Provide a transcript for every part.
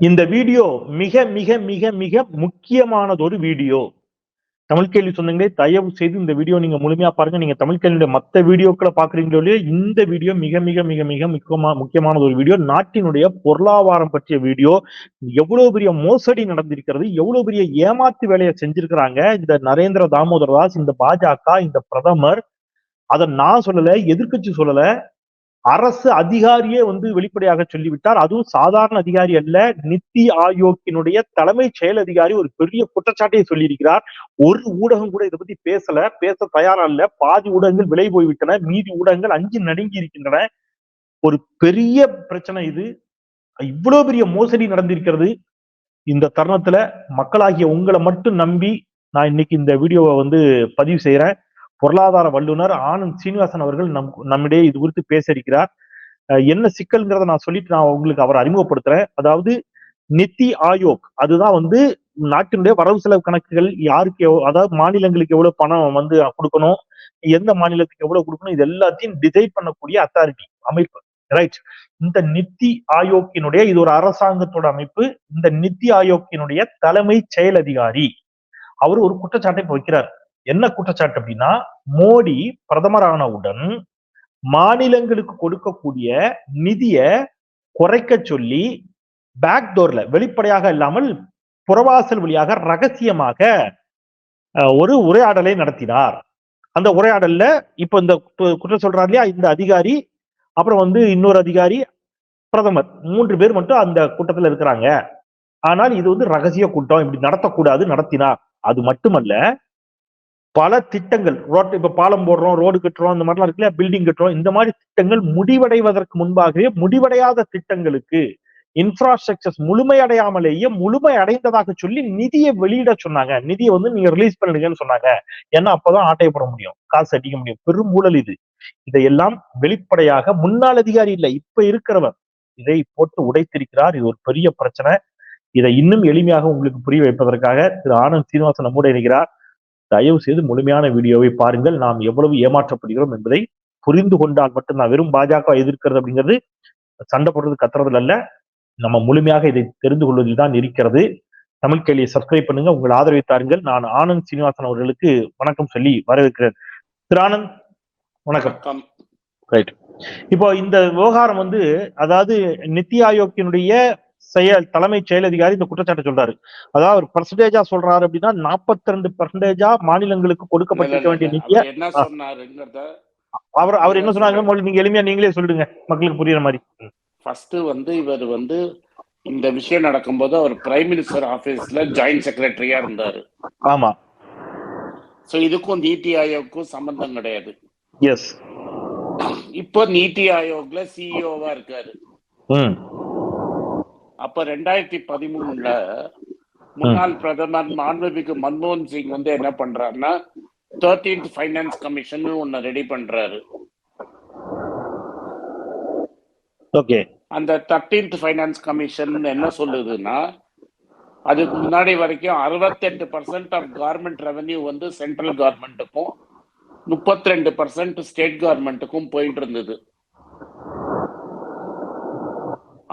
இந்த வீடியோ மிக மிக மிக மிக முக்கியமானதொரு வீடியோ. தமிழ் கேள்வி சொன்னீங்களே தயவு செய்து இந்த வீடியோ நீங்க முழுமையா பாருங்க. நீங்க தமிழ் கேள்வியுடைய மற்ற வீடியோக்களை பாக்குறீங்களோ இல்லையோ இந்த வீடியோ மிக மிக மிக மிக முக்கியமா முக்கியமான ஒரு வீடியோ. நாட்டினுடைய பொருளாதாரம் பற்றிய வீடியோ. எவ்வளவு பெரிய மோசடி நடந்திருக்கிறது எவ்வளவு பெரிய ஏமாத்து வேலையை செஞ்சிருக்கிறாங்க. இந்த நரேந்திர தாமோதர் தாஸ் இந்த பாஜக இந்த பிரதமர். அதை நான் சொல்லல எதிர்க்கட்சி சொல்லல. அரசு அதிகாரியே வந்து வெளிப்படையாக சொல்லிவிட்டார். அதுவும் சாதாரண அதிகாரி அல்ல. நித்தி ஆயோக்கினுடைய தலைமை செயல் அதிகாரி ஒரு பெரிய குற்றச்சாட்டை சொல்லியிருக்கிறார். ஒரு ஊடகம் கூட இதை பத்தி பேசல. பேச தயாரா இல்ல. பாதி ஊடகங்கள் விலை போய்விட்டன. மீதி ஊடகங்கள் அஞ்சு நடுங்கி இருக்கின்றன. ஒரு பெரிய பிரச்சனை இது. இவ்வளவு பெரிய மோசடி நடந்திருக்கிறது. இந்த தருணத்துல மக்களாகிய உங்களை மட்டும் நம்பி நான் இன்னைக்கு இந்த வீடியோவை வந்து பதிவு செய்யறேன் பொருளாதார வல்லுநர் ஆனந்த் சீனிவாசன் அவர்கள் நம் நம்மிடையே இது குறித்து பேசியிருக்கிறார் என்ன சிக்கல்ங்கிறத நான் சொல்லிட்டு நான் உங்களுக்கு அவரை அறிமுகப்படுத்துறேன். அதாவது நித்தி ஆயோக் அதுதான் வந்து நாட்டினுடைய வரவு செலவு கணக்குகள் யாருக்கு அதாவது மாநிலங்களுக்கு எவ்வளவு பணம் வந்து கொடுக்கணும் எந்த மாநிலத்துக்கு எவ்வளவு கொடுக்கணும் இது எல்லாத்தையும் டிசைட் பண்ணக்கூடிய அத்தாரிட்டி அமைப்பு ரைட் இந்த நித்தி ஆயோக்கினுடைய இது ஒரு அரசாங்கத்தோட அமைப்பு இந்த நித்தி ஆயோக்கினுடைய தலைமை செயல் அதிகாரி அவர் ஒரு குற்றச்சாட்டை வைக்கிறார். என்ன குற்றச்சாட்டு அப்படின்னா மோடி பிரதமரானவுடன் மாநிலங்களுக்கு கொடுக்கக்கூடிய நிதிய குறைக்க சொல்லி பேக்டோர்ல வெளிப்படையாக இல்லாமல் புறவாசல் வழியாக ரகசியமாக ஒரு உரையாடலை நடத்தினார். அந்த உரையாடல்ல இப்ப இந்த கு- குற்றம் சொல்றாரு இல்லையா இந்த அதிகாரி அப்புறம் வந்து இன்னொரு அதிகாரி பிரதமர் மூன்று பேர் மட்டும் அந்த கூட்டத்துல இருக்கிறாங்க. ஆனால் இது வந்து ரகசிய கூட்டம் இப்படி நடத்தக்கூடாது நடத்தினார். அது மட்டுமல்ல பல திட்டங்கள் ரோட் இப்ப பாலம் போடுறோம் ரோடு கட்டுறோம் இந்த மாதிரிலாம் இருக்குல்ல பில்டிங் கட்டுறோம் இந்த மாதிரி திட்டங்கள் முடிவடைவதற்கு முன்பாகவே முடிவடையாத திட்டங்களுக்கு இன்ஃப்ராஸ்ட்ரக்சர்ஸ் முழுமையடையாமலேயே முழுமை அடைந்ததாக சொல்லி நிதியை வெளியிட சொன்னாங்க. நிதியை வந்து நீங்க ரிலீஸ் பண்ணிடுங்கன்னு சொன்னாங்க. ஏன்னா அப்பதான் ஆட்டையை போட முடியும். காசு அடிக்க முடியும். பெரும் ஊழல் இது. இதையெல்லாம் வெளிப்படையாக முன்னாள் அதிகாரி இல்லை இப்ப இருக்கிறவர். இதை போட்டு உடைத்திருக்கிறார். இது ஒரு பெரிய பிரச்சனை. இதை இன்னும் எளிமையாக உங்களுக்கு புரிய வைப்பதற்காக திரு ஆனந்த் சீனிவாசன் நம்மோடு இருக்கிறார் தயவு செய்து முழுமையான வீடியோவை பாருங்கள். நாம் எவ்வளவு ஏமாற்றப்படுகிறோம் என்பதை புரிந்து கொண்டால் மட்டும்தான் வெறும் பாஜக எதிர்க்கிறது அப்படிங்கிறது சண்டை போடுறது கத்துறதுல அல்ல. நம்ம முழுமையாக இதை தெரிந்து கொள்வதில் தான் இருக்கிறது. தமிழ் கேள்வியை சப்ஸ்கிரைப் பண்ணுங்க. உங்கள் ஆதரவை தாருங்கள். நான் ஆனந்த் சீனிவாசன் அவர்களுக்கு வணக்கம் சொல்லி வரவேற்கிறேன். திரு ஆனந்த் வணக்கம். வணக்கம். ரைட் இப்போ இந்த விவகாரம் வந்து அதாவது நித்தி ஆயோக்கினுடைய செயல் தலைமை செயல் அதிகாரி இந்த குற்றச்சாட்டை சொல்றாரு. அதாவது ஒரு பர்சன்டேஜா சொல்றாரு அப்படின்னா நாற்பத்தி ரெண்டு பர்சன்டேஜா மாநிலங்களுக்கு கொடுக்கப்பட்டிருக்க வேண்டிய நிதிய அவர் அவர் அவர் என்ன சொன்னாங்க நீங்க எளிமையா நீங்களே சொல்லிடுங்க. மக்களுக்கு புரியுற மாதிரி. ஃபர்ஸ்ட் வந்து இவர் வந்து இந்த விஷயம் நடக்கும்போது அவர் பிரைம் மினிஸ்டர் ஆபீஸ்ல ஜாயிண்ட் செக்ரட்டரியா இருந்தாரு. ஆமா. சோ இதுக்கும் நீத்தி ஆயோக்கும் சம்பந்தம் கிடையாது. எஸ் இப்போ நீத்தி ஆயோக்ல சிஇஓவா இருக்காரு. ம். அப்ப ரெண்டாயிரத்தி பதிமூணுல முன்னாள் பிரதமர் மாண்புமிகு மன்மோகன் சிங் வந்து என்ன பண்றாருன்னா தேர்டீன்த் ஃபைனான்ஸ் கமிஷன் ஒன்னு ரெடி பண்றாரு. ஓகே அந்த தேர்டீன்த் ஃபைனான்ஸ் கமிஷன் என்ன சொல்லுதுன்னா அதுக்கு முன்னாடி வரைக்கும் அறுபத்தெட்டு பர்சன்ட் ஆஃப் கவர்மெண்ட் ரெவென்யூ வந்து சென்ட்ரல் கவர்மெண்ட்டுக்கும் முப்பத்தி ரெண்டு பர்சன்ட் ஸ்டேட் கவர்மெண்ட்டுக்கும் போயிட்டு இருந்தது.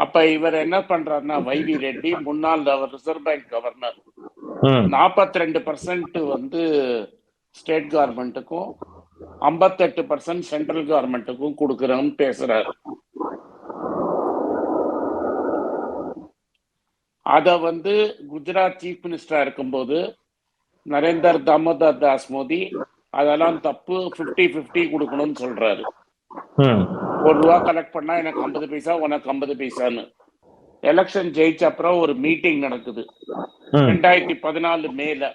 அப்ப இவர் என்ன பண்றாருன்னா வைவி ரெட்டி முன்னாள் அவர் ரிசர்வ் பேங்க் கவர்னர் நாற்பத்தி ரெண்டு பர்சன்ட் வந்து ஸ்டேட் கவர்மெண்ட்டுக்கும் ஐம்பத்தெட்டு பர்சன்ட் சென்ட்ரல் கவர்மெண்ட்டுக்கும் கொடுக்குறோம்னு பேசுறாரு. அத வந்து குஜராத் சீஃப் மினிஸ்டரா இருக்கும்போது நரேந்தர் தாமோதர் தாஸ் மோடி அதெல்லாம் தப்பு 50 50 கொடுக்கணும்னு சொல்றாரு. ஒரு ரூபா கலெக்ட் பண்ணா எனக்கு ஐம்பது பைசா உனக்கு ஐம்பது பைசான்னு. எலெக்ஷன் ஜெயிச்ச அப்புறம் ஒரு மீட்டிங் நடக்குது. ரெண்டாயிரத்தி பதினாலு மேல.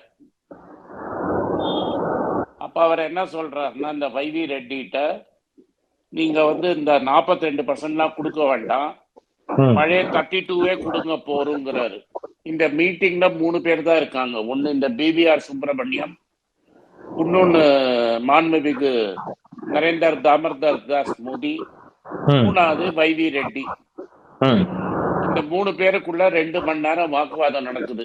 அப்ப அவர் என்ன சொல்றாருன்னா இந்த வைவி ரெட்டிட்ட நீங்க வந்து இந்த 42% ரெண்டு பர்சன்ட்லாம் கொடுக்க வேண்டாம். பழைய தேர்ட்டி டூவே கொடுங்க போறோங்கிறாரு இந்த மீட்டிங்ல மூணு பேர் தான் இருக்காங்க. ஒண்ணு இந்த பிபிஆர் சுப்பிரமணியம் இன்னொன்னு மாண்புமிகு நரேந்தர் தாமர்தாஸ் தாஸ் மோடி மூணாவது வைவி ரெட்டி. இந்த மூணு பேருக்குள்ள ரெண்டு மணி நேரம் வாக்குவாதம் நடக்குது.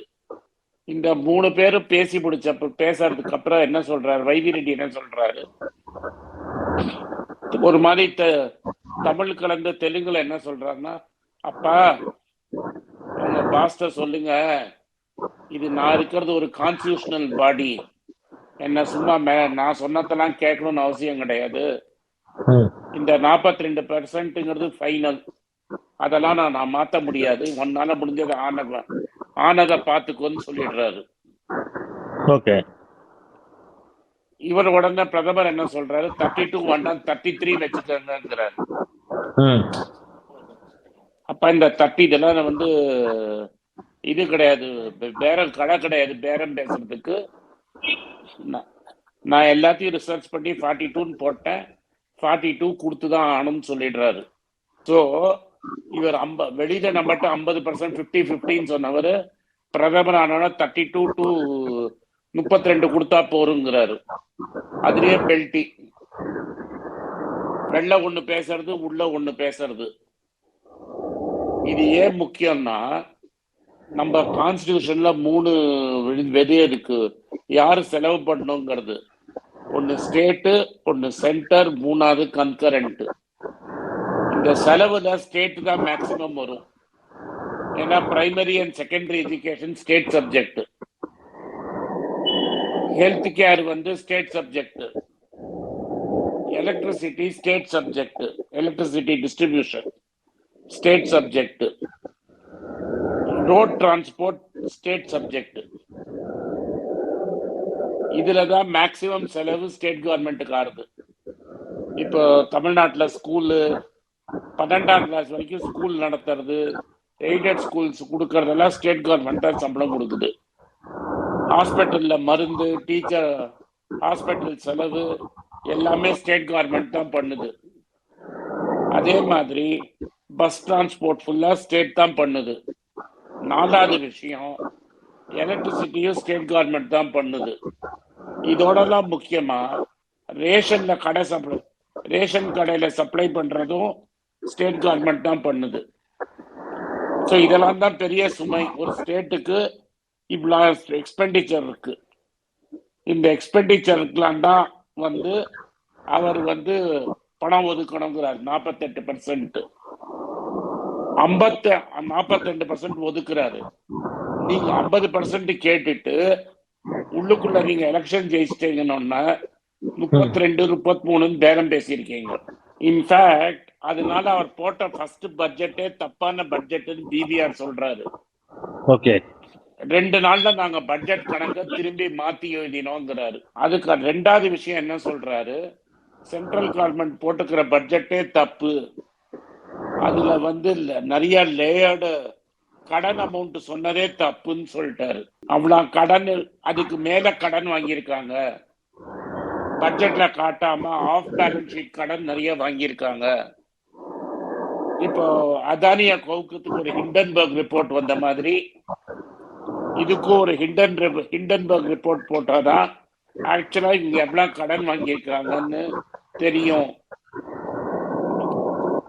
இந்த மூணு பேரும் பேசி முடிச்சப்ப பேசுறதுக்கு அப்புறம் என்ன சொல்றாரு? வைவி ரெட்டி என்ன சொல்றாரு? ஒரு மாதிரி தமிழ் கலந்து தெலுங்குல என்ன சொல்றாருன்னா அப்பா உங்க பாஸ்ட சொல்லுங்க. இது நான் இருக்கிறது ஒரு கான்ஸ்டியூஷனல் பாடி என்ன சும்மா நான் சொன்னதெல்லாம் கேட்கணும்னு அவசியம் கிடையாது. இந்த 42% ரெண்டு பெர்சன்ட்ங்கிறது ஃபைனல் அதெல்லாம் நான் நான் மாத்த முடியாது. ஒன்னால முடிஞ்சது ஆனத ஆனதை பார்த்துக்கோன்னு சொல்லிடுறாரு. ஓகே. இவர் உடனே பிரதமர் என்ன சொல்றாரு? தேர்ட்டி டூ வேண்டாம் தேர்ட்டி த்ரீ வச்சுக்கோங்கிறாரு அப்ப இந்த தட்டி இதெல்லாம் வந்து இது கிடையாது. பேரம் கடை கிடையாது. பேரம் பேசுறதுக்கு. நான்- நான் எல்லாத்தையும் ரிசர்ச் பண்ணி ஃபார்ட்டி டூன்னு போட்டேன். ஃபார்ட்டி டூ கொடுத்து தான் ஆகணும்னு சொல்லிடுறாரு. ஸோ இவர் ஐம்ப வெளியில நம்மகிட்ட ஐம்பது பர்சன்ட் ஃபிஃப்டி ஃபிஃப்டின்னு சொன்னவர் பிரதமர் ஆனோட தேர்ட்டி டூ டு முப்பத்தி ரெண்டு கொடுத்தா போருங்கிறாரு. அதுலயே பெல்ட்டி வெள்ள ஒண்ணு பேசுறது உள்ள ஒண்ணு பேசுறது. இது ஏன் முக்கியம்னா நம்ம கான்ஸ்டியூஷன்ல மூணு விதி- விதி இருக்கு. யாரு செலவு பண்ணணுங்கிறது? ஒன்னு ஸ்டேட்டு ஒன்னு சென்டர் மூணாவது கன்கரண்ட் இந்த செலவுல ஸ்டேட் தான் மேக்சிமம் வரும். ஏன்னா primary and secondary education state subject health care வந்து state subject electricity state subject electricity distribution state subject road transport state subject இதுல தான் மேக்சிமம் செலவு ஸ்டேட் கவர்மெண்ட்டுக்கு ஆறுது இப்போ தமிழ்நாட்டுல ஸ்கூலு பன்னெண்டாம் கிளாஸ் வரைக்கும் ஸ்கூல் நடத்துறது எய்டட் ஸ்கூல்ஸ் கொடுக்கறதெல்லாம் ஸ்டேட் கவர்மெண்ட் தான் சம்பளம் கொடுக்குது. ஹாஸ்பிட்டல்ல மருந்து டீச்சர் ஹாஸ்பிட்டல் செலவு எல்லாமே ஸ்டேட் கவர்மெண்ட் தான் பண்ணுது. அதே மாதிரி பஸ் டிரான்ஸ்போர்ட் ஃபுல்லா ஸ்டேட் தான் பண்ணுது. நாலாவது விஷயம் எலக்ட்ரிசிட்டியும் ஸ்டேட் கவர்மெண்ட் தான் பண்ணுது. இதோடலாம் முக்கியமா ரேஷன்ல கடை சப்ளை ரேஷன் கடையில சப்ளை பண்றதும் ஸ்டேட் கவர்மெண்ட் தான் பண்ணுது. ஸோ இதெல்லாம் தான் பெரிய சுமை. ஒரு ஸ்டேட்டுக்கு இவ்வளோ எக்ஸ்பெண்டிச்சர் இருக்கு. இந்த எக்ஸ்பெண்டிச்சருக்குலாம் தான் வந்து அவர் வந்து பணம் ஒதுக்கணுங்கிறார். நாற்பத்தெட்டு பர்சன்ட் ஐம்பத்து நாற்பத்தெண்டு பர்சன்ட் ஒதுக்குறாரு. நீங்க ஐம்பது பர்சன்ட் கேட்டுட்டு உள்ளுக்குள்ள நீங்க எலெக்ஷன் ஜெயிச்சிட்டீங்கன்னா முப்பத்தி ரெண்டு முப்பத்தி மூணுன்னு பேரம் பேசியிருக்கீங்க. இன்ஃபேக்ட் அதனால அவர் போட்ட ஃபர்ஸ்ட் பட்ஜெட்டே தப்பான பட்ஜெட்னு பிபிஆர் சொல்றாரு. ஓகே ரெண்டு நாள்ல நாங்க பட்ஜெட் கணக்க திரும்பி மாத்தி எழுதினோங்கிறாரு. அதுக்கு ரெண்டாவது விஷயம் என்ன சொல்றாரு? சென்ட்ரல் கவர்மெண்ட் போட்டுக்கிற பட்ஜெட்டே தப்பு. அதுல வந்து நிறைய லேயர்டு கடன் அமௌண்ட் சொன்னதே தப்புன்னு சொல்லிட்டாரு. அவ்வளவு கடன் அதுக்கு மேல கடன் வாங்கியிருக்காங்க. பட்ஜெட்ல காட்டாம ஆஃப் பேலன்ஸ் ஷீட் கடன் நிறைய வாங்கியிருக்காங்க. இப்போ அதானிய கவுக்கத்துக்கு ஒரு ஹிண்டன்பர்க் ரிப்போர்ட் வந்த மாதிரி இதுக்கும் ஒரு ஹிண்டன் ஹிண்டன்பர்க் ரிப்போர்ட் போட்டாதான் ஆக்சுவலா இங்க எவ்வளவு கடன் வாங்கியிருக்காங்கன்னு தெரியும்.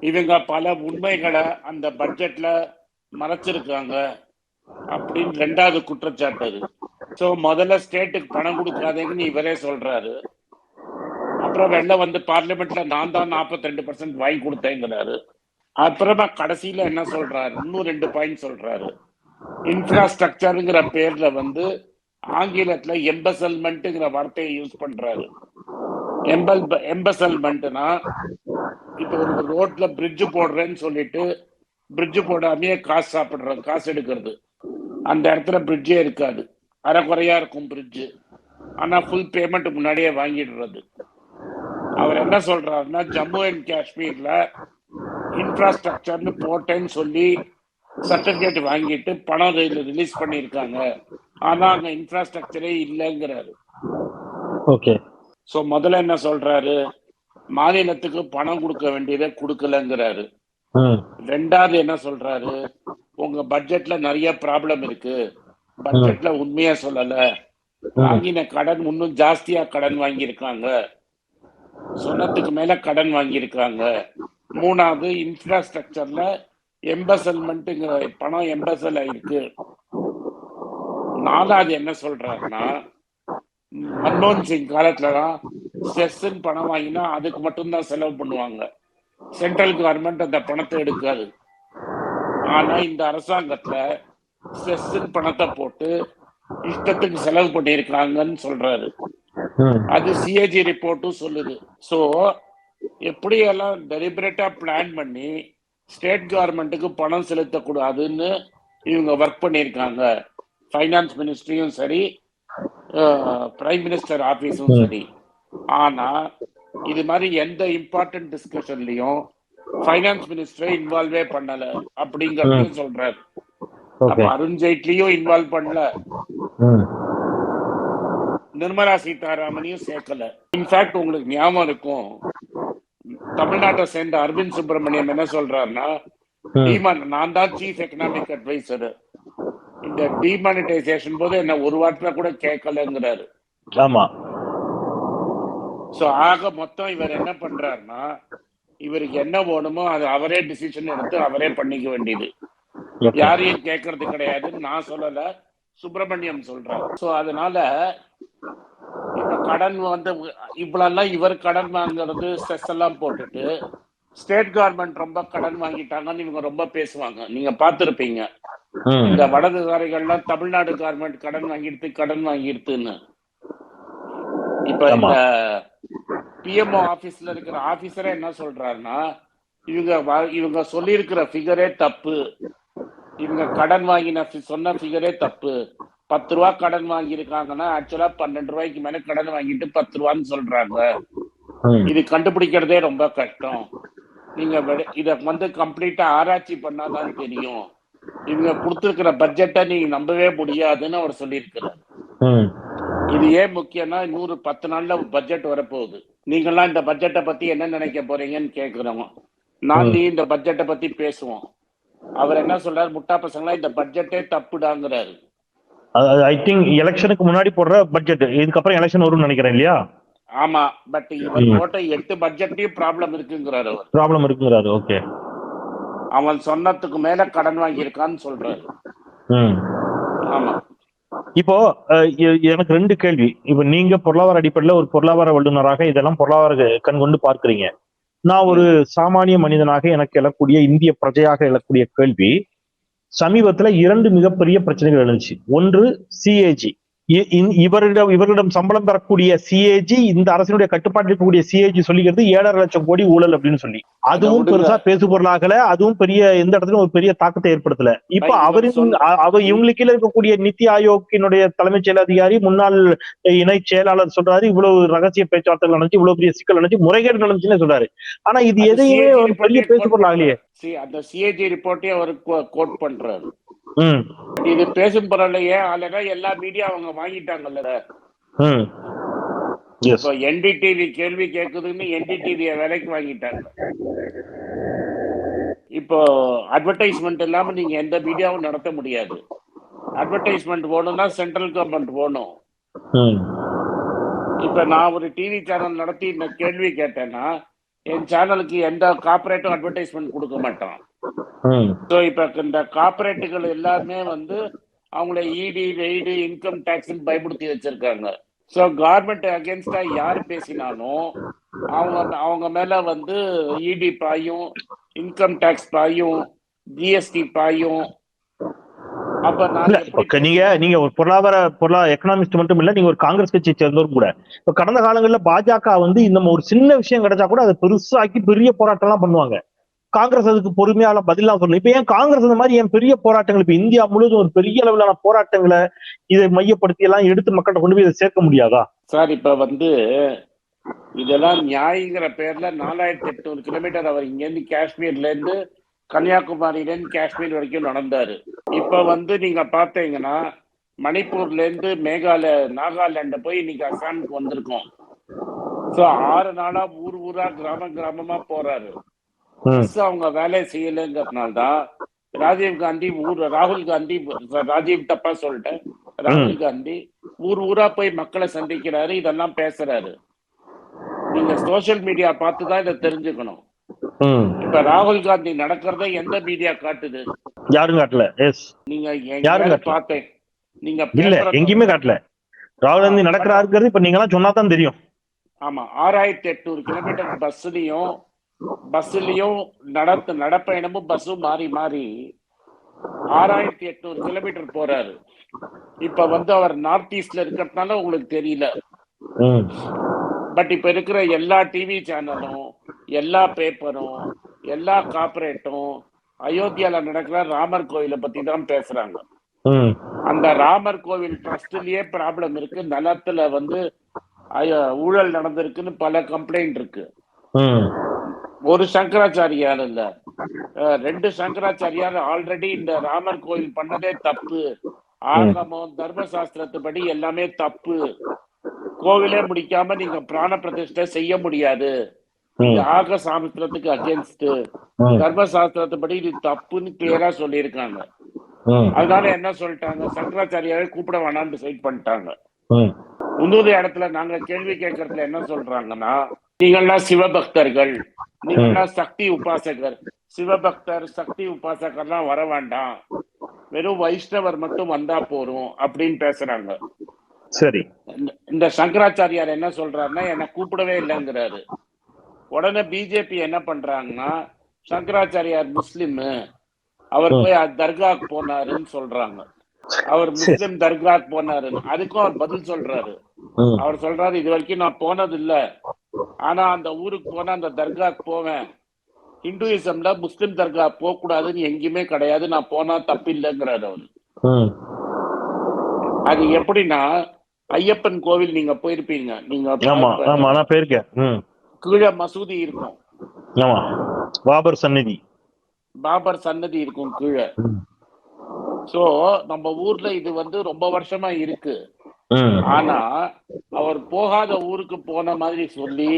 இவங்க பல உண்மைகளை அந்த பட்ஜெட்ல மறைச்சிருக்காங்க அப்படின்னு ரெண்டாவது குற்றச்சாட்டு அது. ஸோ முதல்ல ஸ்டேட்டுக்கு பணம் கொடுக்காதேன்னு இவரே சொல்றாரு. அப்புறம் வெளில வந்து பார்லிமெண்ட்ல நான் தான் 42% ரெண்டு பர்சன்ட் வாங்கி கொடுத்தேங்கிறாரு. அப்புறமா கடைசியில என்ன சொல்றாரு? இன்னும் ரெண்டு பாயிண்ட் சொல்றாரு. இன்ஃப்ராஸ்ட்ரக்சருங்கிற பேர்ல வந்து ஆங்கிலத்துல எம்பசல்மெண்ட்ங்கிற வார்த்தையை யூஸ் பண்றாரு. எம்பல் எம்பசல்மெண்ட்னா இப்போ ஒரு ரோட்ல பிரிட்ஜ் போடுறேன்னு சொல்லிட்டு பிரிட்ஜ் போடாமையே காசு சாப்பிடுறோம் காசு எடுக்கிறது. அந்த இடத்துல பிரிட்ஜே இருக்காது. அரைக்குறையா இருக்கும் பிரிட்ஜ். ஆனா ஃபுல் பேமெண்ட் முன்னாடியே வாங்கிடுறது. அவர் என்ன சொல்றாருன்னா ஜம்மு அண்ட் காஷ்மீர்ல இன்ஃப்ராஸ்ட்ரக்சர்னு போட்டேன்னு சொல்லி சர்டிபிகேட் வாங்கிட்டு பணம் ரிலீஸ் பண்ணியிருக்காங்க. ஆனா அங்க இன்ஃப்ராஸ்ட்ரக்சரே இல்லைங்கிறாரு. ஓகே சோ முதல்ல என்ன சொல்றாரு? மாநிலத்துக்கு பணம் கொடுக்க வேண்டியதை கொடுக்கலங்கிறாரு. ரெண்டாவது என்ன சொல்றாரு? உங்க பட்ஜெட்ல நிறைய ப்ராப்ளம் இருக்கு. பட்ஜெட்ல உண்மையா சொல்லல. வாங்கின கடன் இன்னும் ஜாஸ்தியா கடன் வாங்கியிருக்காங்க. சொன்னதுக்கு மேல கடன் வாங்கியிருக்காங்க. மூணாவது இன்ஃப்ராஸ்ட்ரக்சர்ல எம்பசல்மெண்ட்டுங்கிற பணம் எம்பசல் ஆயிருக்கு. நாலாவது என்ன சொல்றாருன்னா மன்மோகன் சிங் காலத்துலதான் செஸ்ன்னு பணம் வாங்கினா அதுக்கு மட்டும்தான் செலவு பண்ணுவாங்க. சென்ட்ரல் கவர்மெண்ட் அந்த பணத்தை எடுக்காது. ஆனா இந்த அரசாங்கத்துல ஸ்ட்ரெஸ் பணத்தை போட்டு இஷ்டத்துக்கு செலவு பண்ணியிருக்காங்கன்னு சொல்றாரு. அது சிஏஜி ரிப்போர்ட்டும் சொல்லுது. ஸோ எப்படியெல்லாம் டெலிபரேட்டா பிளான் பண்ணி ஸ்டேட் கவர்மெண்ட்டுக்கு பணம் செலுத்தக்கூடாதுன்னு இவங்க ஒர்க் பண்ணியிருக்காங்க. ஃபைனான்ஸ் மினிஸ்ட்ரியும் சரி பிரைம் மினிஸ்டர் ஆபீஸும். சரி. ஆனா இது மாதிரி எந்த இம்பார்ட்டன்ட் டிஸ்கஷன்லயும் ஃபைனான்ஸ் மினிஸ்டரை இன்வால்வே பண்ணல அப்படிங்கறதையும் சொல்றாரு. அப்ப ஓகே. அருண் ஜெய்ட்லியும் இன்வால்வ் பண்ணல. நிர்மலா சீதாராமனையும் சேர்க்கல. இன்ஃபேக்ட் உங்களுக்கு ஞாபகம் இருக்கும். தமிழ்நாட்டை சேர்ந்த அரவிந்த் சுப்பிரமணியம் என்ன சொல்றாருன்னா நான் தான் சீஃப் எக்கனாமிக் அட்வைசர் இந்த டிமானிட்டைசேஷன் போது என்ன ஒரு வாரத்துல கூட கேட்கலங்கிறாரு. ஆமா. சோ ஆக மொத்தம் இவர் என்ன பண்றாருன்னா இவருக்கு என்ன வேணுமோ அது அவரே டிசிஷன் எடுத்து அவரே பண்ணிக்க வேண்டியது. யாரையும் கேட்கறது கிடையாதுன்னு நான் சொல்லல சுப்பிரமணியம் சொல்றாரு. சோ அதனால இப்ப கடன் வந்து இவ்வளெல்லாம் இவர் கடன் வாங்குறது ஸ்ட்ரெஸ் எல்லாம் போட்டுட்டு ஸ்டேட் கவர்மெண்ட் ரொம்ப கடன் வாங்கிட்டாங்கன்னு இவங்க ரொம்ப பேசுவாங்க. நீங்க பார்த்திருப்பீங்க. ம், இந்த வடதுகாரிகள்லாம் தமிழ்நாடு கவர்மெண்ட் கடன் வாங்கிடுது கடன் வாங்கிடுதுன்னு இப்ப. இந்த பிஎம்ஓ ஆபீஸ்ல இருக்கிற ஆபீசரே என்ன சொல்றாருன்னா இவங்க இவங்க சொல்லியிருக்கிற ஃபிகரே தப்பு. இவங்க கடன் வாங்கின சொன்ன ஃபிகரே தப்பு. பத்து ரூபா கடன் வாங்கியிருக்காங்கன்னா ஆக்சுவலா பன்னெண்டு ரூபாய்க்கு மேல கடன் வாங்கிட்டு பத்து ரூபான்னு சொல்றாங்க. இது கண்டுபிடிக்கிறதே ரொம்ப கஷ்டம். நீங்க இத வந்து கம்ப்ளீட்டா ஆராய்ச்சி பண்ணாதான் தெரியும். இவங்க கொடுத்திருக்கிற பட்ஜெட்டை நீங்க நம்பவே முடியாதுன்னு அவர் சொல்லியிருக்கிறார். இது ஏன் முக்கியம்னா இன்னொரு பத்து நாள்ல பட்ஜெட் வரப்போகுது. நீங்கெல்லாம் இந்த பட்ஜெட்டை பத்தி என்ன நினைக்க போறீங்கன்னு கேக்குறோம் நான் நீ இந்த பட்ஜெட்டை பத்தி பேசுவோம். அவர் என்ன சொல்றாரு முட்டா பசங்களா இந்த பட்ஜெட்டே தப்புடாங்கிறாரு. ஐ திங்க் எலெக்ஷனுக்கு முன்னாடி போடுற பட்ஜெட் இதுக்கப்புறம் எலெக்ஷன் வரும்னு நினைக்கிறேன் இல்லையா? ஆமா பட் இவர். போட்ட எட்டு பட்ஜெட்லயும் ப்ராப்ளம் இருக்குங்கிறாரு அவர். ப்ராப்ளம் இருக்குங்கிறாரு ஓகே அவன் சொன்னதுக்கு மேல கடன் வாங்கியிருக்கான்னு சொல்றாரு. ம். ஆமா. இப்போ எனக்கு ரெண்டு கேள்வி. இப்ப நீங்க பொருளாதார அடிப்படையில ஒரு பொருளாதார வல்லுநராக இதெல்லாம் பொருளாதார கண் கொண்டு பார்க்கிறீங்க. நான் ஒரு சாமானிய மனிதனாக எனக்கு எழக்கூடிய இந்திய பிரஜையாக எழக்கூடிய கேள்வி சமீபத்துல இரண்டு மிகப்பெரிய பிரச்சனைகள் எழுந்துச்சு. ஒன்று சிஏஜி இவரிடம் இவர்களிடம் சம்பளம் பெறக்கூடிய சிஏஜி இந்த அரசினுடைய கட்டுப்பாட்டில் இருக்கக்கூடிய சிஏஜி சொல்லிக்கிறது ஏழரை லட்சம் கோடி ஊழல் அப்படின்னு சொல்லி. அதுவும். பெருசா பேசு பொருளாகல அதுவும் பெரிய எந்த இடத்துலயும் ஒரு பெரிய தாக்கத்தை ஏற்படுத்தல. இப்ப அவரின் சொல்ல- அ- அவ இவங்களுக்கு கீழ இருக்கக்கூடிய நித்தி ஆயோக்கினுடைய தலைமைச் செயல் அதிகாரி முன்னாள் இணை செயலாளர் சொல்றாரு இவ்வளவு ரகசிய பேச்சுவார்த்தைகள் நடந்துச்சு இவ்வளவு பெரிய சிக்கல் நடந்துச்சு முறைகேடு நடந்துச்சுன்னு சொல்றாரு. ஆனா இது எதையுமே ஒரு பெரிய பேசு பொருளாகலையே அந்த சிஏஜி ரிப்போர்ட்டே அவர் கோட் பண்றாரு. இது பேசும் பொருளையே ஆல்ரெடி எல்லா மீடியா அவங்க வாங்கிட்டாங்கல்ல. இப்போ என்டிடிவி கேள்வி கேக்குதுன்னு என்டிடிவிய விலைக்கு வாங்கிட்டாங்க. இப்போ அட்வர்டைஸ்மெண்ட் இல்லாம நீங்க எந்த மீடியாவும் நடத்த முடியாது. அட்வர்டைஸ்மெண்ட் போகணும்னா சென்ட்ரல் கவர்மெண்ட் போகணும். இப்ப நான் ஒரு டிவி சேனல் நடத்தி இந்த கேள்வி கேட்டேன்னா என் சேனலுக்கு எந்த கார்பரேட்டும் அட்வர்டைஸ்மெண்ட் கொடுக்க மாட்டான். ஸோ இப்ப இந்த கார்பரேட்டுகள் எல்லாமே வந்து அவங்கள E இடி ரெய்டு இன்கம் டேக்ஸ் பயப்படுத்தி வச்சிருக்காங்க. ஸோ கவர்மெண்ட் அகேன்ஸ்டா யார் பேசினாலும் அவங்க அவங்க மேல வந்து இடி பாயும் இன்கம் டேக்ஸ் பாயும் ஜிஎஸ்டி பாயும். நீங்க நீங்க ஒரு பொருளாதார பொருளாதார எக்கனாமிஸ்ட் மட்டும் இல்ல நீங்க ஒரு காங்கிரஸ் கட்சியை சேர்ந்தவரும் கூட. இப்ப கடந்த காலங்கள்ல பாஜக வந்து இந்த ஒரு சின்ன விஷயம் கிடைச்சா கூட அதை பெருசாக்கி பெரிய போராட்டம் எல்லாம் பண்ணுவாங்க. காங்கிரஸ் அதுக்கு பொறுமையால பதிலா சொல்லணும். இப்ப ஏன் காங்கிரஸ் இந்த மாதிரி ஏன் பெரிய போராட்டங்கள் இப்ப இந்தியா முழுவதும் ஒரு பெரிய அளவிலான போராட்டங்களை இதை மையப்படுத்தி எல்லாம் எடுத்து மக்கள்கிட்ட கொண்டு போய் இதை சேர்க்க முடியாதா? சார் இப்ப வந்து இதெல்லாம் நியாயங்கிற பேர்ல நாலாயிரத்தி எட்நூறு கிலோமீட்டர் அவர் இங்க இருந்து காஷ்மீர்ல இருந்து கன்னியாகுமரியில இருந்து காஷ்மீர் வரைக்கும் நடந்தாரு. இப்ப வந்து நீங்க பாத்தீங்கன்னா மணிப்பூர்ல இருந்து மேகாலய நாகாலாண்ட போய் இன்னைக்கு அசாமுக்கு வந்திருக்கோம். சோ ஆறு நாளா ஊர் ஊரா கிராம கிராமமா போறாரு. அவங்க வேலையை செய்யலைங்கிறதுனால தான் ராஜீவ் காந்தி ஊர் ராகுல் காந்தி ராஜீவ் தப்பா சொல்லிட்டேன். ராகுல் காந்தி ஊர் ஊரா போய் மக்களை சந்திக்கிறாரு இதெல்லாம் பேசுறாரு. நீங்க சோஷியல் மீடியா பார்த்து தான் இதை தெரிஞ்சுக்கணும். இப்ப ராகுல் காந்தி நடக்கிறத எந்த மீடியா காட்டுது? யாரும் காட்டல. எஸ். நீங்க யாரும். பார்த்தேன். நீங்க இல்ல எங்கேயுமே காட்டல. ராகுல் காந்தி நடக்கிறாருங்கிறது இப்ப நீங்க எல்லாம் சொன்னாதான் தெரியும். ஆமா ஆறாயிரத்தி எட்நூறு கிலோமீட்டர் பஸ்லயும் பஸ்லயும் நடத்து நடப்பயணமும் பஸ்ஸும் மாறி மாறி ஆறாயிரத்தி எட்நூறு கிலோமீட்டர் போறாரு. இப்ப வந்து அவர் நார்த் ஈஸ்ட்ல இருக்கிறதுனால உங்களுக்கு தெரியல. பட் இப்ப இருக்கிற எல்லா டிவி சேனலும் எல்லா பேப்பரும் எல்லா கார்பரேட்டும் அயோத்தியால நடக்கிற ராமர் கோயிலை பத்தி தான் பேசுறாங்க. அந்த ராமர் கோவில் ட்ரஸ்ட்லயே ப்ராப்ளம் இருக்கு. நிலத்துல வந்து ஊழல் நடந்திருக்குன்னு பல கம்ப்ளைண்ட் இருக்கு. ஒரு சங்கராச்சாரியார் இல்ல. ரெண்டு சங்கராச்சாரியார் ஆல்ரெடி இந்த ராமர் கோயில் பண்ணதே தப்பு. ஆகமம் தர்மசாஸ்திரத்துப்படி எல்லாமே தப்பு. கோவிலே முடிக்காம நீங்க பிராண பிரதிஷ்டை செய்ய முடியாது. ஆக சாஸ்திரத்துக்கு அகேன்ஸ்ட் ம். தர்மசாஸ்திரத்துப்படி இது தப்புன்னு கிளியரா சொல்லியிருக்காங்க. அதனால என்ன சொல்லிட்டாங்க? சங்கராச்சாரியாரை கூப்பிட வேணாம்னு டிசைட் பண்ணிட்டாங்க. இன்னொரு இடத்துல நாங்க கேள்வி கேட்கறதுல என்ன சொல்றாங்கன்னா நீங்கள்லாம் சிவபக்தர்கள். நீங்கள்லாம் சக்தி உபாசகர். சிவபக்தர் சக்தி உபாசகர்லாம் வர வேண்டாம். வெறும் வைஷ்ணவர் மட்டும் வந்தா போறோம் அப்படின்னு பேசுறாங்க. சரி. இந்த- சங்கராச்சாரியார் என்ன சொல்றாருன்னா என்னை கூப்பிடவே இல்லைங்கிறாரு. உடனே பிஜேபி என்ன பண்றாங்கன்னா சங்கராச்சாரியார் முஸ்லிம் அவர் போய் தர்காக்கு போனாருன்னு சொல்றாங்க. அவர் முஸ்லிம் தர்காக்கு போனாருன்னு. அதுக்கும் அவர் பதில் சொல்றாரு. அவர் சொல்றாரு இது வரைக்கும் நான் போனது இல்ல ஆனா அந்த ஊருக்கு போனா அந்த தர்காக்கு போவேன். ஹிந்துயிசம்ல முஸ்லிம் தர்கா போக கூடாதுன்னு எங்கேயுமே கிடையாது. நான் போனா தப்பு இல்லைங்கிறாரு அவர் அது எப்படின்னா ஐயப்பன் கோவில் நீங்க போயிருப்பீங்க. நீங்க கீழே மசூதி இருக்கும். பாபர் சந்நிதி. பாபர் சன்னதி இருக்கும் கீழே. சோ நம்ம ஊர்ல இது வந்து ரொம்ப வருஷமா இருக்கு. ஆனா அவர் போகாத ஊருக்கு போன மாதிரி சொல்லி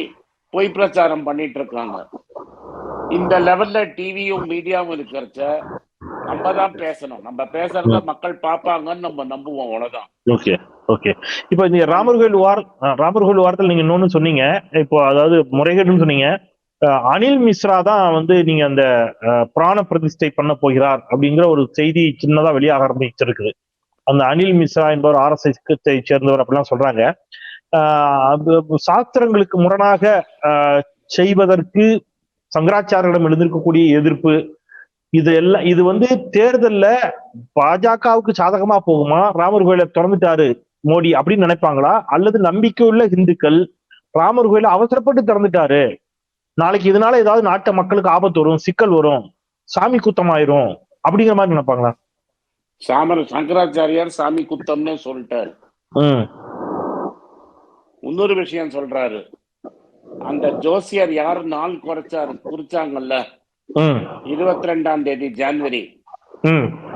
பொய் பிரச்சாரம் பண்ணிட்டு இருக்காங்க இந்த லெவல்ல டிவியும் மீடியாவும் இருக்கிறச்ச நம்ம தான் பேசணும். நம்ம பேசுறத மக்கள் பார்ப்பாங்கன்னு நம்ம நம்புவோம் அவ்வளவுதான். Okay okay. இப்போ நீங்க ராமர் கோயில் வார் ராமர் கோயில் வாரத்தில் நீங்க இன்னொன்னு சொன்னீங்க. இப்போ அதாவது முறைகேடுன்னு சொன்னீங்க. அனில் மிஸ்ரா தான் வந்து நீங்க அந்த பிராண பிரதிஷ்டை பண்ண போகிறார் அப்படிங்கிற ஒரு செய்தி சின்னதா வெளியாக ஆரம்பிச்சிருக்குது. அந்த அனில் மிஸ்ரா என்பவர் ஆர்எஸ்எஸ் சேர்ந்தவர் அப்படிலாம் சொல்றாங்க. ஆஹ், சாஸ்திரங்களுக்கு முரணாக ஆஹ், செய்வதற்கு சங்கராச்சாரியிடம் எழுந்திருக்கக்கூடிய எதிர்ப்பு இது எல்லாம் இது வந்து தேர்தல்ல பாஜகவுக்கு சாதகமா போகுமா? ராமர் கோயிலை திறந்துட்டாரு மோடி அப்படின்னு நினைப்பாங்களா? அல்லது நம்பிக்கையுள்ள இந்துக்கள் ராமர் கோயில அவசரப்பட்டு திறந்துட்டாரு. நாளைக்கு இதனால ஏதாவது நாட்டு மக்களுக்கு ஆபத்து வரும் சிக்கல் வரும் சாமி குத்தமாயிரும் அப்படிங்கிற மாதிரி நினைப்பாங்களா? சாமர் சங்கராச்சாரியார் சாமி குத்தம்னே சொல்லிட்டாரு. இன்னொரு விஷயம் சொல்றாரு. அந்த ஜோசியர் யார் நாள் குறைச்சாரு குறிச்சாங்கல்ல? இருபத்தி ரெண்டாம் தேதி ஜனவரி.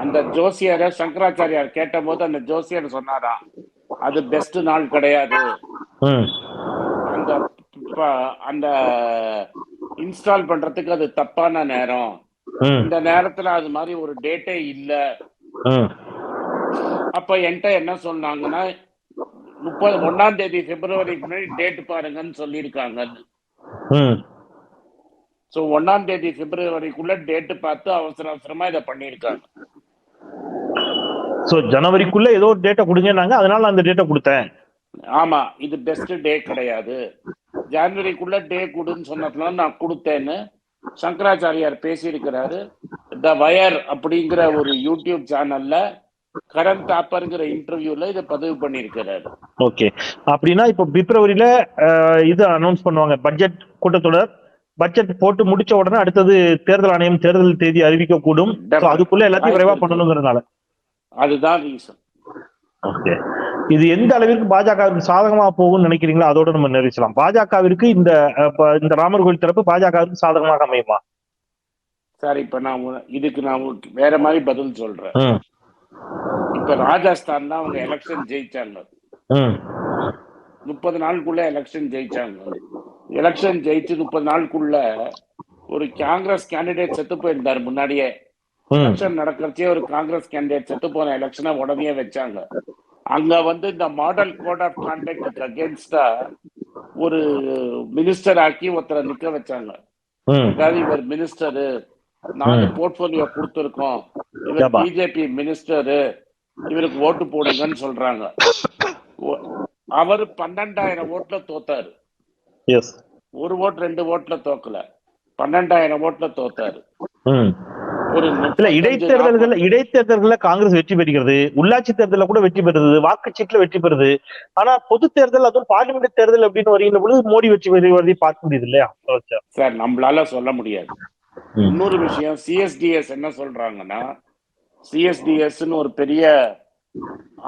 அந்த ஜோசியரை சங்கராச்சாரியார் கேட்டபோது அந்த ஜோசியர் சொன்னாராம் அது பெஸ்ட் நாள் கிடையாது. அந்த அந்த இன்ஸ்டால் பண்றதுக்கு அது தப்பான நேரம். இந்த நேரத்துல அது மாதிரி ஒரு டேட்டே இல்ல. அப்ப என்கிட்ட என்ன சொன்னாங்கன்னா முப்பது ஒன்னாம் தேதி பிப்ரவரிக்கு முன்னாடி டேட் பாருங்கன்னு சொல்லியிருக்காங்க. சோ ஒன்னாம் தேதி பிப்ரவரிக்குள்ள டேட் பார்த்து அவசர அவசரமா இதை பண்ணியிருக்காங்க. சோ ஜனவரிக்குள்ள ஏதோ ஒரு டேட்டை கொடுங்கன்னாங்க அதனால அந்த டேட்டை கொடுத்தேன். ஆமா இது பெஸ்ட் டே கிடையாது. ஜனவரிக்குள்ள டே கொடுன்னு சொன்னதுனால நான் கொடுத்தேன்னு. சங்கராச்சாரியார் பேசியிருக்கிறாரு த வயர் அப்படிங்கிற ஒரு யூடியூப் சேனல்ல கரண் தாப்பர்ங்கிற இன்டர்வியூல இதை பதிவு பண்ணியிருக்கிறாரு. ஓகே. அப்படின்னா இப்போ பிப்ரவரியில இது அனௌன்ஸ் பண்ணுவாங்க பட்ஜெட் கூட்டத்தொடர். பட்ஜெட் போட்டு முடிச்ச உடனே அடுத்தது தேர்தல் ஆணையம் தேர்தல் தேதி அறிவிக்க கூடும் So, அதுக்குள்ள எல்லாத்தையும் விரைவா பண்ணணுங்கிறதுனால. அதுதான் ரீசன் ஓகே. இது எந்த அளவிற்கு பாஜகவிற்கு சாதகமா போகும்னு நினைக்கிறீங்களோ அதோட நம்ம நிறைவேற்றலாம் பாஜகவிற்கு இந்த இந்த ராமர் கோயில் திறப்பு பாஜகவிற்கு சாதகமாக அமையுமா? சார் இப்ப நான் இதுக்கு நான் வேற மாதிரி பதில் சொல்றேன். இப்ப ராஜஸ்தான்ல அவங்க எலெக்ஷன் ஜெயிச்சாங்க. முப்பது நாளுக்குள்ள எலெக்ஷன் ஜெயிச்சாங்க. எலெக்ஷன் ஜெயிச்சு முப்பது நாளுக்குள்ள ஒரு காங்கிரஸ் கேண்டிடேட் செத்து போயிருந்தாரு முன்னாடியே. எலெக்ஷன் நடக்கிறச்சே ஒரு காங்கிரஸ் கேண்டிடேட் செத்து போன எலெக்ஷனை உடனே வச்சாங்க. அங்க வந்து இந்த மாடல் கோட் ஆஃப் கான்டாக்டுக்கு அகேன்ஸ்டா ஒரு மினிஸ்டர் ஆக்கி ஒருத்தரை நிக்க வச்சாங்க. அதாவது இவர் மினிஸ்டரு நாங்க போர்ட்போலியோ கொடுத்துருக்கோம். இவர். பிஜேபி மினிஸ்டரு இவருக்கு ஓட்டு போடுங்கன்னு சொல்றாங்க. அவர் பன்னெண்டாயிரம் ஓட்டுல தோத்தாரு. ஒரு ஓட்டு ரெண்டு ஓட்டுல தோக்கல. பன்னெண்டாயிரம் ஓட்டுல தோத்தாரு. ஒரு இல்ல 35, இடைத்தேர்தல்கள் இடைத்தேர்தல்கள்ல காங்கிரஸ் வெற்றி பெறுகிறது. உள்ளாட்சி தேர்தலில் கூட வெற்றி பெறுது. வாக்குச்சீட்டுல வெற்றி பெறுது. ஆனா பொது தேர்தல் அதுவும் பார்லிமெண்ட் தேர்தல் அப்படின்னு வருகின்ற பொழுது மோடி வெற்றி பெறுவதை பார்க்க முடியுது இல்லையா சார் நம்மளால சொல்ல முடியாது. இன்னொரு விஷயம் சிஎஸ்டிஎஸ் என்ன சொல்றாங்கன்னா சிஎஸ்டிஎஸ்ன்னு ஒரு பெரிய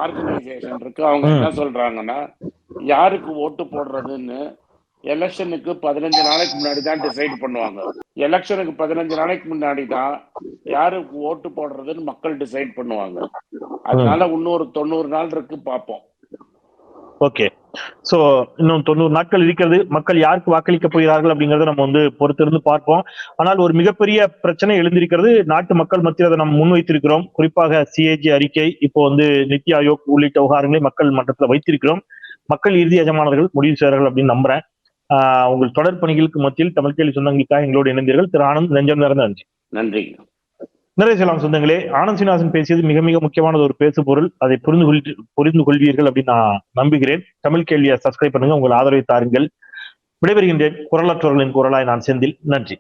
ஆர்கனைசேஷன் இருக்கு. அவங்க என்ன சொல்றாங்கன்னா யாருக்கு ஓட்டு போடுறதுன்னு எலெக்ஷனுக்கு பதினஞ்சு நாளைக்கு முன்னாடி தான் டிசைட் பண்ணுவாங்க. எலெக்ஷனுக்கு பதினஞ்சு நாளைக்கு முன்னாடி தான் யாருக்கு ஓட்டு போடுறதுன்னு மக்கள் டிசைட் பண்ணுவாங்க. அதனால இன்னொரு தொண்ணூறு நாள் இருக்கு பார்ப்போம் ஓகே சோ இன்னும் தொண்ணூறு நாட்கள் இருக்கிறது. மக்கள் யாருக்கு வாக்களிக்க போகிறார்கள் அப்படிங்கறத நம்ம வந்து பொறுத்திருந்து பார்ப்போம். ஆனால் ஒரு மிகப்பெரிய பிரச்சனை எழுந்திருக்கிறது. நாட்டு மக்கள் மத்தியில் அதை நம்ம முன்வைத்திருக்கிறோம். குறிப்பாக சிஏஜி அறிக்கை இப்போ வந்து நித்தி ஆயோக் உள்ளிட்ட விவகாரங்களை மக்கள் மன்றத்தில் வைத்திருக்கிறோம். மக்கள் இறுதி எஜமானர்கள் முடிவு செய்வார்கள் அப்படின்னு நம்புறேன். உங்கள் தொடர் பணிகளுக்கு மத்தியில் தமிழ் கேள்வி சொந்தங்களுக்காக எங்களோடு இணைந்தீர்கள். திரு ஆனந்த் நெஞ்சம் நிறைந்த நன்றி. நன்றி. நிறைய செல்லாம் சொந்தங்களே ஆனந்த் சீனிவாசன் பேசியது மிக மிக முக்கியமானது ஒரு பேசு பொருள் அதை புரிந்து கொள் புரிந்து கொள்வீர்கள் அப்படின்னு நான் நம்புகிறேன். தமிழ் கேள்வியை சப்ஸ்கிரைப் பண்ணுங்க உங்கள் ஆதரவை தாருங்கள். விடைபெறுகின்றேன். குரலற்றவர்களின் குரலாய் நான் செந்தில். நன்றி.